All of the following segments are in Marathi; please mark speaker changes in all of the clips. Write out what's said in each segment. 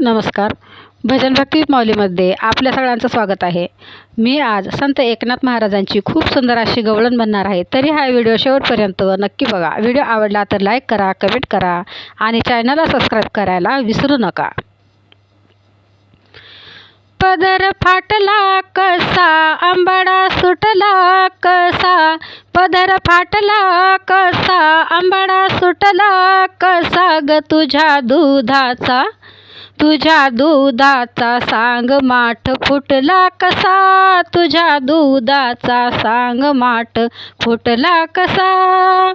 Speaker 1: नमस्कार. भजन भक्ती माऊलीमध्ये आपल्या सगळ्यांचं स्वागत आहे. मी आज संत एकनाथ महाराजांची खूप सुंदर अशी गवळण बनणार आहे तरी हा व्हिडिओ शेवटपर्यंत नक्की बघा. व्हिडिओ आवडला तर लाईक करा कमेंट करा आणि चॅनलला सबस्क्राईब करायला विसरू नका. पदर फाटला कसा आंबाडा सुटला कसा? पदर फाटला कसा आंबाडा सुटला कसा ग तुझ्या दुधाचा? तुझ्या दुधाचा सांग माठ फुटला कसा? तुझ्या दुधाचा सांग माठ फुटला कसा?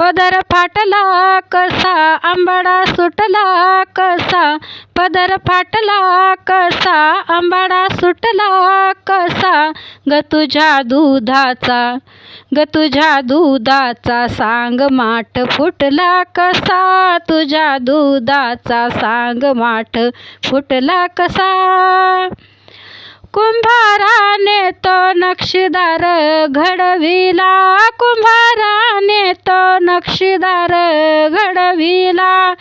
Speaker 1: पदर फाटला कसा? आंबाडा सुटला कसा? पदर फाटला कसा? आंबाडा सुटला कसा? ग तुझ्या दुधाचा ग तुझ्या दुधाचा सांग माठ फुटला कसा? तुझ्या दुधाचा सांग माठ फुटला कसा? कुंभाराने तो नक्षीदार घडविला. कुंभाराने तो नक्षीदार घडविला.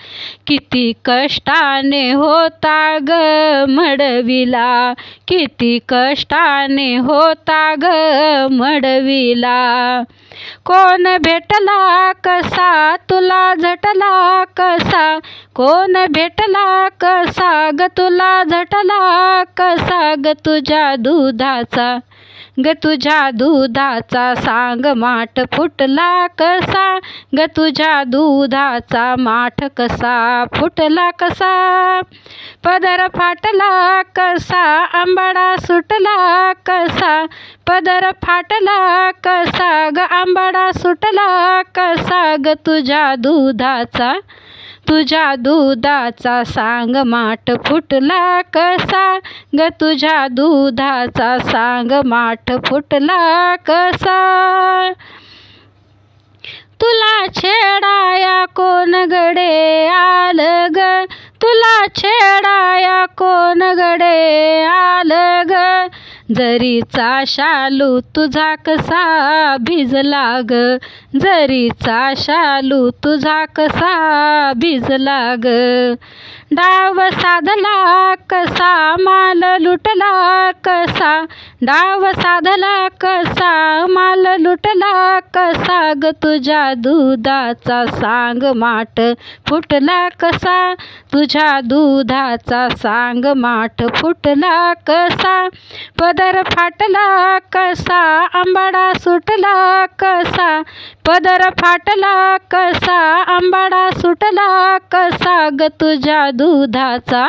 Speaker 1: किती कष्टाने होता ग मडविला. किती कष्टाने होता ग मडविला. कोण भेटला कसा? तुला झटला कसा? कोण भेटला कसा? ग तुला झटला कसा? ग तुझ्या दुधाचा ग तुझ्या दुधाचा सांग माठ फुटला कसा? ग तुझ्या दुधाचा माठ कसा? फुटला कसा? पदर फाटला कसा? आंबाडा सुटला कसा? पदर फाटला कसा? ग आंबाडा सुटला कसा? ग तुझ्या दुधाचा तुझ्या दुधाचा सांग माठ फुटला कसा? ग तुझ्या दुधाचा सांग माठ फुटला कसा? तुला छेडाया कोण गडे आल ग? तुला छेडाया कोण गडे आल ग? जरीचा शालू तुझा कसा भिजला ग? जरीचा शालू तुझा कसा भिजला ग? डाव साधला कसा माल लुटला कसा? डाव साधला कसा माल लुटला कसा ग? तुझ्या दुधाचा सांग माठ फुटला कसा? तुझ्या दुधाचा सांग माठ फुटला कसा? पदर फाटला कसा? आंबाडा सुटला कसा? पदर फाटला कसा? आंबाडा सुटला कसा? ग तुझ्या दुधाचा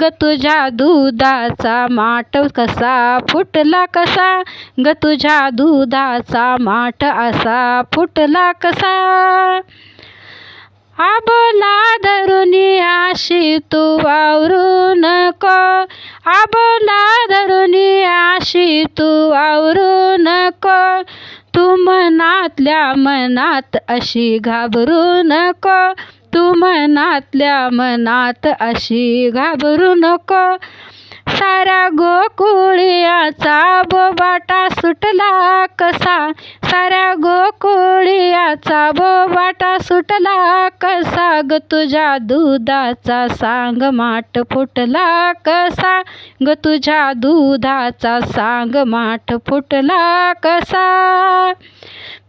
Speaker 1: ग तुझ्या दुधाचा माठ कसा फुटला कसा? ग तुझ्या दुधाचा माठ असा फुटला कसा? आबोला धरुनी आशी तू वावरू नको. आबोला अशी तू आवरू नको. तू मनातल्या मनात अशी घाबरू नको. तू मनातल्या मनात अशी घाबरू नको. सारा गोकुळियाचा बोबाटा सुटला कसा? साऱ्या गोकुळियाचा बोबाटा सुटला कसा? ग तुझ्या दुधाचा सांग माठ फुटला कसा? ग तुझ्या दुधाचा सांग माठ फुटला कसा?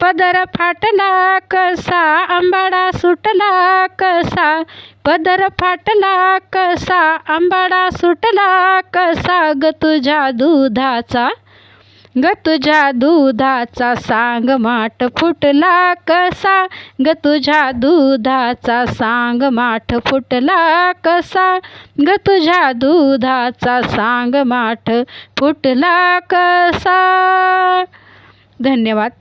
Speaker 1: पदर फाटला कसा आंबाडा सुटला कसा? पदर फाटला कसा आंबाडा सुटला कसा? ग तुझ्या दुधाचा ग तुझ्या दुधाचा सांग माठ फुटला कसा? ग तुझ्या दुधाचा सांग माठ फुटला कसा? ग तुझ्या दुधाचा सांग माठ फुटला कसा? धन्यवाद.